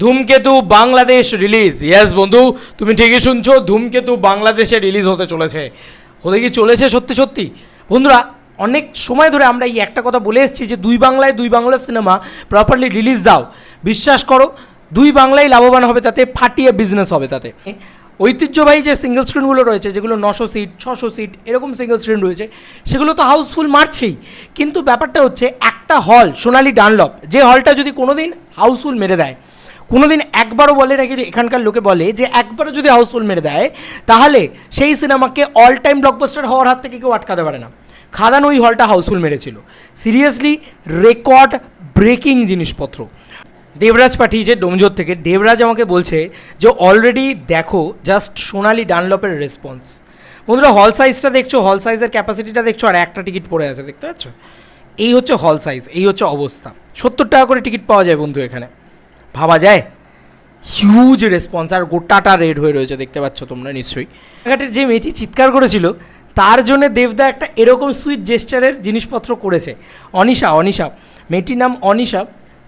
ধূমকেতু Bangladesh release yes বন্ধু, তুমি ঠিকই শুনছো, ধূমকেতু বাংলাদেশে রিলিজ হতে চলেছে। হতে কি চলেছে সত্যি সত্যি? বন্ধুরা, অনেক সময় ধরে আমরা এই একটা কথা বলে এসেছি যে দুই বাংলায় দুই বাংলা সিনেমা প্রপারলি রিলিজ দাও। বিশ্বাস করো, দুই বাংলায় লাভবান হবে তাতে, ফাটিয়ে বিজনেস হবে তাতে। ঐতিহ্যবাহী যে সিঙ্গেল স্ক্রিনগুলো রয়েছে, যেগুলো নশো সিট ছশো সিট এরকম সিঙ্গেল স্ক্রিন রয়েছে, সেগুলো তো হাউসফুল মারছেই। কিন্তু ব্যাপারটা হচ্ছে, একটা হল সোনালি ডানলপ, যে হলটা যদি কোনোদিন হাউসফুল মেরে দেয় কোনোদিন একবারও বলে নাকি এখানকার লোকে বলে যে একবারও যদি হাউসফুল মেরে দেয়, তাহলে সেই সিনেমাকে অল টাইম ব্লকবাস্টার হওয়ার হাত থেকে কেউ আটকাতে পারে না। খাদান ওই হলটা হাউসফুল মেরেছিল। সিরিয়াসলি রেকর্ড ব্রেকিং জিনিসপত্র। দেবরাজ পাঠিয়েছে ডোমজোর থেকে। দেবরাজ আমাকে বলছে যে অলরেডি দেখো জাস্ট সোনালি ডানলপের রেসপন্স বন্ধুরা হল সাইজটা দেখছ হল সাইজের ক্যাপাসিটিটা দেখছ, আর একটা টিকিট পড়ে আছে, দেখতে পাচ্ছ? এই হচ্ছে হল সাইজ এই হচ্ছে অবস্থা। সত্তর টাকা করে টিকিট পাওয়া যায় বন্ধু এখানে। ভাবা যায়? হিউজ রেসপন্স আর গোটাটা রেড হয়ে রয়েছে, দেখতে পাচ্ছ তোমরা নিশ্চয়ই। ঘাটের যে মেয়েটি চিৎকার করেছিল, তার জন্য দেবদা একটা এরকম সুইট জেস্টারের জিনিসপত্র করেছে। অনিশা অনিশা, মেয়েটির নাম অনিশা।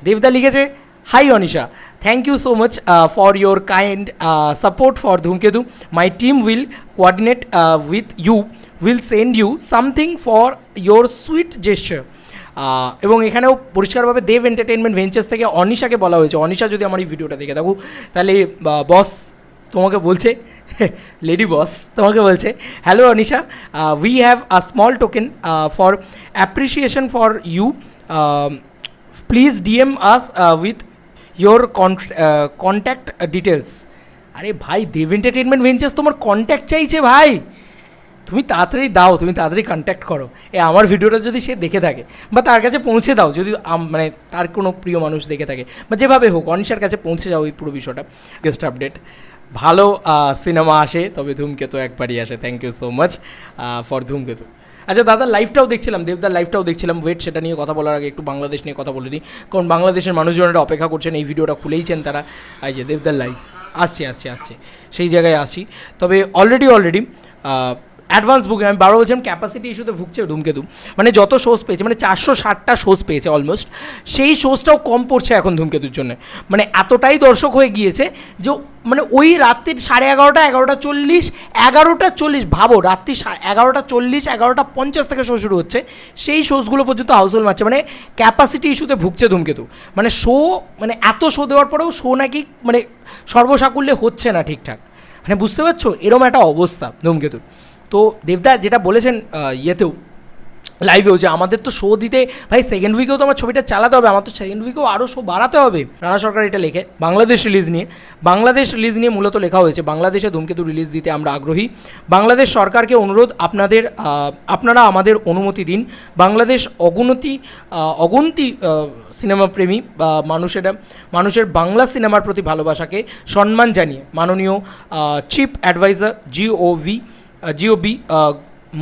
দেবদা লিখেছে hi Anisha thank you so much for your kind support for Dhumketu my team will coordinate with you will send you something for your sweet gesture এবং এখানেও পরিষ্কারভাবে দেব এন্টারটেনমেন্ট ভেঞ্চার্স থেকে অনিশাকে বলা হয়েছে। অনিশা, যদি আমার এই ভিডিওটা দেখে থাকো, তাহলে বস তোমাকে বলছে লেডি বস তোমাকে বলছে hello Anisha we have a small token for appreciation for you please DM us with your contact details আরে ভাই, দেব এন্টারটেনমেন্ট ভেঞ্চার্স তোমার কন্ট্যাক্ট চাইছে ভাই। তুমি তাড়াতাড়ি দাও, তুমি তাড়াতাড়ি কন্ট্যাক্ট করো। এ, আমার ভিডিওটা যদি সে দেখে থাকে, বা তার কাছে পৌঁছে দাও, যদি মানে তার কোনো প্রিয় মানুষ দেখে থাকে, বা যেভাবে হোক, অনিশার কাছে পৌঁছে যাও এই পুরো বিষয়টা গেস্ট আপডেট ভালো সিনেমা আসে, তবে ধূমকেতু একবারই আসে। Thank you so much for Dhumketu. আচ্ছা দাদা লাইভটাও দেখছিলাম, দেবদার লাইভটাও দেখছিলাম। ওয়েট সেটা নিয়ে কথা বলার আগে একটু বাংলাদেশ নিয়ে কথা বলে দিই কারণ বাংলাদেশের মানুষজনেরা অপেক্ষা করছেন, এই ভিডিওটা খুলেইছেন তারা। এই যে দেবদার লাইভ আসছে আসছে আসছে। সেই জায়গায় আসি তবে অলরেডি অলরেডি অ্যাডভান্স বুকিং, আমি বারো বলছিলাম ক্যাপাসিটি ইস্যুতে ভুগছে ধূমকেতু মানে যত শোজ পেয়েছে মানে চারশো ষাটটা শোজ পেয়েছে অলমোস্ট সেই শোজটাও কম পড়ছে এখন ধূমকেতুর জন্য। মানে এতটাই দর্শক হয়ে গিয়েছে যে মানে ওই রাত্রির সাড়ে এগারোটা এগারোটা চল্লিশ এগারোটা চল্লিশ, ভাবো, রাত্রি এগারোটা চল্লিশ, এগারোটা পঞ্চাশ থেকে শো শুরু হচ্ছে, সেই শোজগুলো পর্যন্ত হাউসফুল মারছে। মানে ক্যাপাসিটি ইস্যুতে ভুগছে ধূমকেতু। মানে শো মানে এত শো দেওয়ার পরেও শো নাকি মানে সর্বসাকুল্যে হচ্ছে না ঠিকঠাক। মানে বুঝতে পারছ? এরম একটা অবস্থা ধূমকেতুর। তো দেবদা যেটা বলেছেন ইয়েতেও লাইভেও যে আমাদের তো শো দিতে, ভাই সেকেন্ড উইকেও তো আমার ছবিটা চালাতে হবে, আমার তো সেকেন্ড উইকেও আরও শো বাড়াতে হবে। রানা সরকার এটা লেখে, বাংলাদেশ রিলিজ নিয়ে। বাংলাদেশ রিলিজ নিয়ে মূলত লেখা হয়েছে, বাংলাদেশে ধূমকেতু রিলিজ দিতে আমরা আগ্রহী। বাংলাদেশ সরকারকে অনুরোধ, আপনাদের আপনারা আমাদের অনুমতি দিন। বাংলাদেশ অগুনতি অগুন্তি সিনেমা প্রেমী, বা মানুষেরা, মানুষের বাংলা সিনেমার প্রতি ভালোবাসাকে সম্মান জানিয়ে মাননীয় chief adviser GOV GOB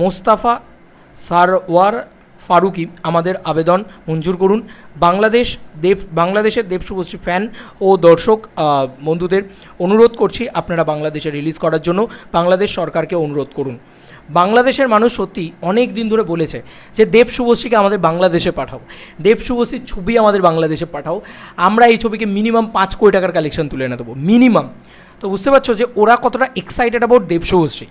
Mostofa Sarwar Farooki আমাদের আবেদন মঞ্জুর করুন। বাংলাদেশ দেব, বাংলাদেশের দেবশুভশ্রী ফ্যান ও দর্শক বন্ধুদের অনুরোধ করছি আপনারা বাংলাদেশে রিলিজ করার জন্য। বাংলাদেশ সরকারকে অনুরোধ করুন। বাংলাদেশের মানুষ সত্যি অনেক দিন ধরে বলেছে যে, দেব শুভশ্রীকে আমাদের বাংলাদেশে পাঠাও। দেব শুভশ্রীর ছবি আমাদের বাংলাদেশে পাঠাও। আমরা এই ছবিকে মিনিমাম পাঁচ কোটি টাকার কালেকশন তুলে এনে দেবো। মিনিমাম তো বুঝতে পারছ যে, ওরা কতটা এক্সাইটেড অ্যাবাউট দেব শুভশ্রী।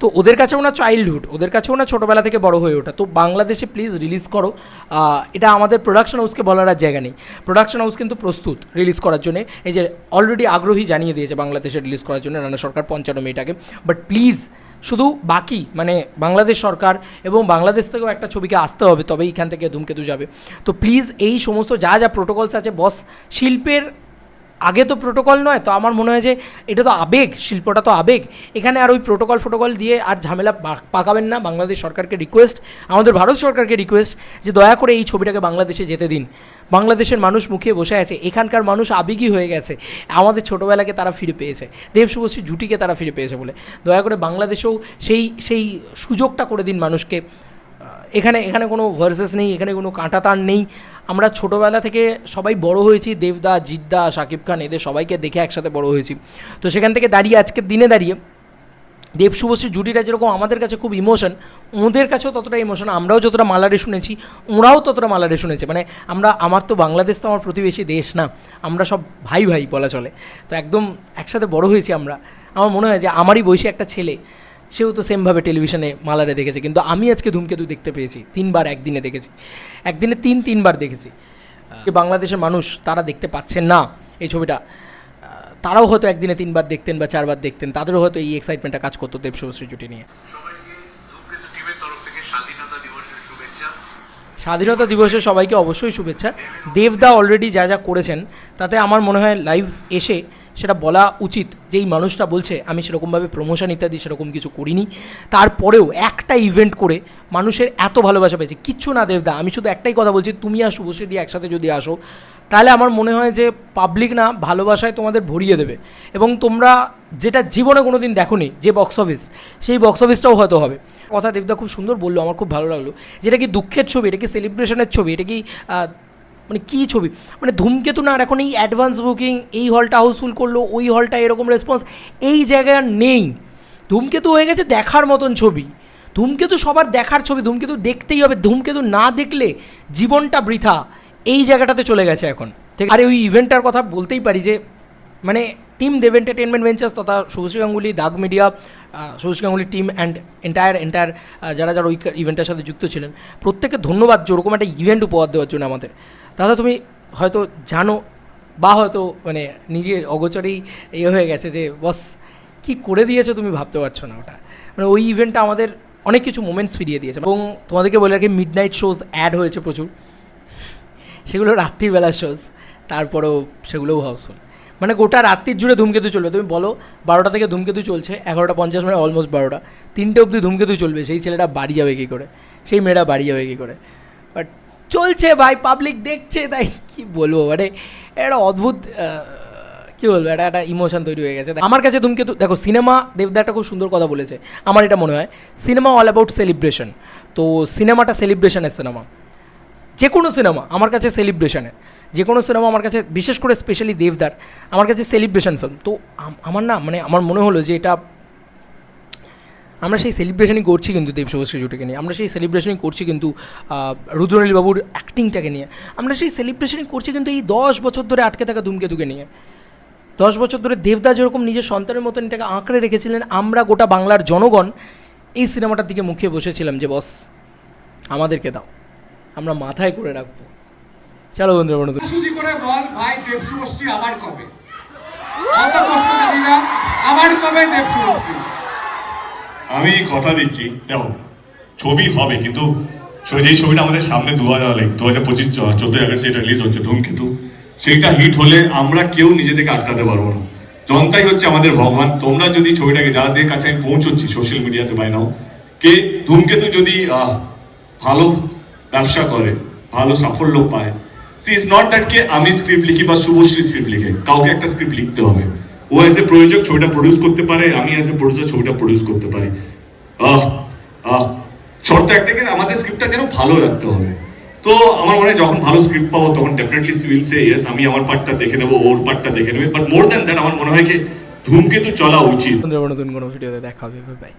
তো ওদের কাছে ওনার চাইল্ডহুড ওদের কাছে ওনার ছোটোবেলা থেকে বড় হয়ে ওঠা। তো বাংলাদেশে প্লিজ রিলিজ করো। এটা আমাদের প্রোডাকশন হাউসকে বলার আর জায়গা নেই। প্রোডাকশন হাউস কিন্তু প্রস্তুত রিলিজ করার জন্য। এই যে অলরেডি আগ্রহী জানিয়ে দিয়েছে বাংলাদেশে রিলিজ করার জন্য। রানা সরকার পঞ্চান্ন মেয়েটাকে বাট প্লিজ শুধু বাকি মানে বাংলাদেশ সরকার এবং বাংলাদেশ থেকেও একটা ছবিকে আসতে হবে তবে এখান থেকে ধূমকেতু যাবে। তো প্লিজ এই সমস্ত যা যা প্রোটোকলস আছে বস শিল্পের আগে তো প্রোটোকল নয়, তো আমার মনে হয় যে এটা তো আবেগ, শিল্পটা তো আবেগ। এখানে আর ওই প্রোটোকল ফোটোকল দিয়ে আর ঝামেলা পাকাবেন না। বাংলাদেশ সরকারকে রিকোয়েস্ট আমাদের ভারত সরকারকে রিকোয়েস্ট যে দয়া করে এই ছবিটাকে বাংলাদেশে যেতে দিন। বাংলাদেশের মানুষ মুখিয়ে বসে আছে, এখানকার মানুষ আবেগী হয়ে গেছে। আমাদের ছোটোবেলাকে তারা ফিরে পেয়েছে। দেব শুভশ্রী জুটিকে তারা ফিরে পেয়েছে বলে। দয়া করে বাংলাদেশেও সেই সেই সুযোগটা করে দিন মানুষকে। এখানে এখানে কোনো ভার্সেস নেই, এখানে কোনো কাঁটাতার নেই। আমরা ছোটোবেলা থেকে সবাই বড় হয়েছি, দেবদা, জিদ্দা শাকিব খান, এদের সবাইকে দেখে একসাথে বড় হয়েছি। তো সেখান থেকে দাঁড়িয়ে আজকের দিনে দাঁড়িয়ে, দেব শুভশ্রী জুটিটা যেরকম আমাদের কাছে খুব ইমোশন ওদের কাছেও ততটা ইমোশন আমরাও যতটা মালারে শুনেছি, ওরাও ততটা মালারে শুনেছে। মানে আমরা, আমার তো বাংলাদেশ তো আমার প্রতিবেশী দেশ না, আমরা সব ভাই ভাই বলা চলে। তো একদম একসাথে বড় হয়েছি আমরা। আমার মনে হয় যে আমারই বয়সী একটা ছেলে সেও তো সেমভাবে টেলিভিশনে মালারে দেখেছে কিন্তু আমি আজকে ধূমকেতু দেখতে পেয়েছি তিনবার একদিনে দেখেছি। একদিনে তিন তিনবার দেখেছি। যে বাংলাদেশের মানুষ তারা দেখতে পাচ্ছেন না এই ছবিটা। তারাও হয়তো একদিনে তিনবার দেখতেন বা চারবার দেখতেন তাদেরও হয়তো এই এক্সাইটমেন্টটা কাজ করতো দেব শুভশ্রী জুটি নিয়ে। সবাইকে ধূমকেতু টিমের তরফ থেকে স্বাধীনতা দিবসের স্বাধীনতা দিবসে সবাইকে অবশ্যই শুভেচ্ছা। দেবদা অলরেডি যা যা করেছেন তাতে আমার মনে হয় লাইভ এসে সেটা বলা উচিত যে এই মানুষটা বলছে, আমি সেরকমভাবে প্রমোশন ইত্যাদি সেরকম কিছু করিনি। তারপরেও একটা ইভেন্ট করে মানুষের এত ভালোবাসা পেয়েছে। কিচ্ছু না, দেবদা, আমি শুধু একটাই কথা বলছি, তুমি আর শুভশ্রী একসাথে যদি আসো, তাহলে আমার মনে হয় যে পাবলিক না, ভালোবাসায় তোমাদের ভরিয়ে দেবে। এবং তোমরা যেটা জীবনে কোনো দিন দেখোনি, যে বক্স অফিস সেই বক্স অফিসটাও হয়তো হবে। কথা দেবদা খুব সুন্দর বলল, আমার খুব ভালো লাগল। যেটা কি দুঃখের ছবি, এটা কি সেলিব্রেশনের ছবি, এটা কি মানে কী ছবি? মানে ধূমকেতু না, আর এখন এই অ্যাডভান্স বুকিং এই হলটা হাউসফুল করল, ওই হলটা এরকম রেসপন্স এই জায়গায় আর নেই। ধূমকেতু হয়ে গেছে দেখার মতন ছবি। ধূমকেতু সবার দেখার ছবি, ধূমকেতু দেখতেই হবে। ধূমকেতু না দেখলে জীবনটা বৃথা। এই জায়গাটাতে চলে গেছে এখন। আর ওই ইভেন্টটার কথা বলতেই পারি যে মানে টিম দেব এন্টারটেনমেন্ট ভেঞ্চার্স তথা শুভশ্রী গাঙ্গুলি দাগ media Subhashree Ganguly team and entire entire যারা যারা ওই ইভেন্টের সাথে যুক্ত ছিলেন। প্রত্যেককে ধন্যবাদ যে ওরকম একটা ইভেন্ট উপহার দেওয়ার জন্য আমাদের। দাদা, তুমি হয়তো জানো বা হয়তো মানে নিজের অগোচরেই ইয়ে হয়ে গেছে যে, বস, কি করে দিয়েছ তুমি ভাবতে পারছ না ওটা? মানে ওই ইভেন্টটা আমাদের অনেক কিছু মোমেন্টস ফিরিয়ে দিয়েছে। এবং তোমাদেরকে বলে রাখি মিড নাইট শোজ অ্যাড হয়েছে প্রচুর। সেগুলো রাত্রিবেলার শোজ তারপরেও সেগুলোও হাউসফুল মানে গোটা রাত্রির জুড়ে ধূমকেতু চলবে। তুমি বলো, বারোটা থেকে ধূমকেতু চলছে, এগারোটা পঞ্চাশ মানে অলমোস্ট বারোটা। তিনটে অবধি ধূমকেতু চলবে, সেই ছেলেটা বাড়ি যাবে কী করে? সেই মেয়েটা বাড়ি যাবে কী করে? বাট চলছে ভাই পাবলিক দেখছে, তাই কি বলব? মানে একটা অদ্ভুত কী বলব? এটা একটা ইমোশন তৈরি হয়ে গেছে। আমার কাছে ধূমকেতু, দেখো, সিনেমা দেবদা একটা খুব সুন্দর কথা বলেছে। আমার এটা মনে হয়, সিনেমা অল অ্যাবাউট সেলিব্রেশন তো সিনেমাটা সেলিব্রেশনের সিনেমা। যে কোনো সিনেমা, আমার কাছে সেলিব্রেশনের যে কোনো সিনেমা আমার কাছে বিশেষ করে স্পেশালি দেবদার আমার কাছে সেলিব্রেশন ফিল্ম তো আমার না মানে আমার মনে হলো যে এটা আমরা সেই সেলিব্রেশনই করছি কিন্তু দেব শুভশ্রী জুটিকে নিয়ে। আমরা সেই সেলিব্রেশনই করছি কিন্তু আহ, রুদ্রনীল বাবুর অ্যাক্টিংটাকে নিয়ে। আমরা সেই সেলিব্রেশনই করছি কিন্তু এই দশ বছর ধরে আটকে থাকা ধূমকেতুকে নিয়ে। দশ বছর ধরে দেবদা যেরকম নিজের সন্তানের মতন এটাকে আঁকড়ে রেখেছিলেন আমরা গোটা বাংলার জনগণ এই সিনেমাটার দিকে মুখিয়ে বসেছিলাম যে বস আমাদেরকে দাও। আমরা মাথায় করে রাখব। চলো বন্ধুরা বন্ধু সুজি করে বল ভাই দেব শুভশ্রী আবার কবে? কত প্রশ্ন জানি না আবার কবে দেব শুভশ্রী আমি কথা দিচ্ছি দেখো ছবি হবে কিন্তু যেই ছবিটা আমাদের সামনে দু হাজার দু হাজার পঁচিশ চোদ্দই আগস্ট যেটা রিলিজ হচ্ছে ধূমকেতু সেইটা হিট হলে আমরা কেউ নিজেদেরকে আটকাতে পারব না। জনতাই হচ্ছে আমাদের ভগবান। তোমরা যদি ছবিটাকে যাদের কাছে আমি পৌঁছচ্ছি সোশ্যাল মিডিয়াতে বাই নাও কে ধূমকেতু যদি আহ, ভালো ব্যবসা করে ভালো সাফল্য পায় সি ইজ নট দ্যাট কে আমি স্ক্রিপ্ট লিখি বা শুভশ্রী স্ক্রিপ্ট লিখে, কাউকে একটা স্ক্রিপ্ট লিখতে হবে। ও অ্যাজ এ প্রযোজক ছবিটা প্রডিউস করতে পারে, আমি অ্যাজ এ প্রডিউসার ছবিটা প্রডিউস করতে পারি। আহ আহ, শর্ত একটাকে আমাদের স্ক্রিপ্টটা যেন ভালো রাখতে হবে। তো আমার মনে হয় যখন ভালো স্ক্রিপ্ট পাবো, তখন ডেফিনেটলি সিভিল সে ইয়েস আমি আমার পার্টটা দেখে নেব, ওর পার্টটা দেখে নেবে। বাট মোর দ্যান দ্যাট আমার মনে হয় কি, ধূমকেতু চলা উচিত। নতুন কোনো ভিডিওতে দেখা হবে বাই